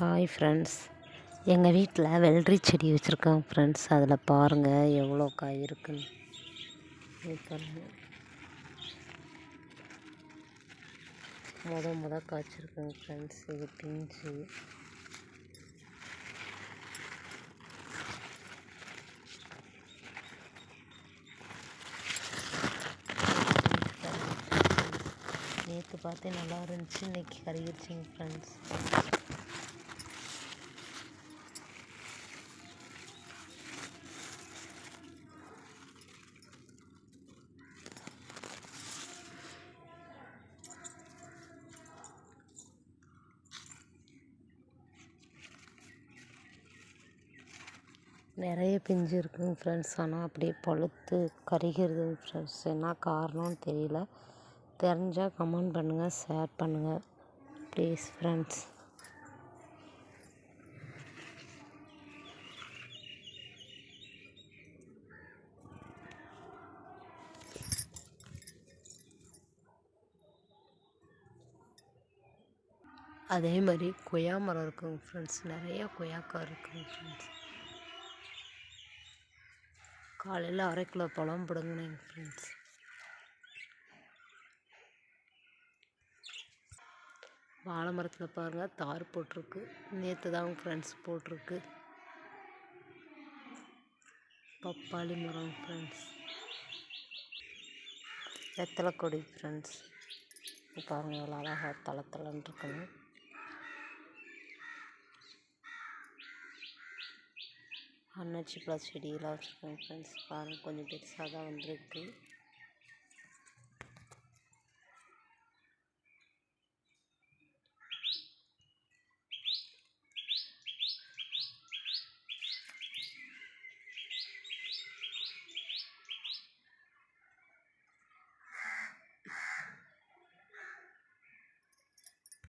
Hi friends எங்கள் வீட்டில் வெள்ளரி செடி வச்சுருக்கோம் ஃப்ரெண்ட்ஸ் அதில் பாருங்கள் எவ்வளோ காய் இருக்குன்னு. பாருங்கள் முத முத காய்ச்சிருக்குங்க ஃப்ரெண்ட்ஸ் இது பிஞ்சு. நேற்று பார்த்தே நல்லா இருந்துச்சு இன்னைக்கு கருகிருச்சுங்க ஃப்ரெண்ட்ஸ் நிறைய பிஞ்சு இருக்குங்க ஃப்ரெண்ட்ஸ் ஆனால் அப்படியே பழுத்து கருகிறது ஃப்ரெண்ட்ஸ் என்ன காரணம்னு தெரியல. தெரிஞ்சால் கமெண்ட் பண்ணுங்கள் ஷேர் பண்ணுங்கள் ப்ளீஸ் ஃப்ரெண்ட்ஸ் அதே மாதிரி கொய்யா மரம் இருக்குங்க ஃப்ரெண்ட்ஸ் நிறைய கொய்யாக்காய் இருக்குங்க ஃப்ரெண்ட்ஸ் காலையில் அரை கிலோ பழம் பிடுங்கினேங்க ஃப்ரெண்ட்ஸ் வாழை மரத்தில் பாருங்கள் தார் போட்டிருக்கு. நேற்று தான் ஃப்ரெண்ட்ஸ் போட்டிருக்கு. பப்பாளி மரம் ஃப்ரெண்ட்ஸ் வெத்தலை கொடி ஃப்ரெண்ட்ஸ் பாருங்கள் எவ்வளோ அழகாக தலை இருக்கணும் அன்னாச்சி பழ செடியெல்லாம் வச்சுருக்கேன் ஃப்ரெண்ட்ஸ் பாருங்கள் கொஞ்சம் பெருசாக தான் வந்திருக்கு.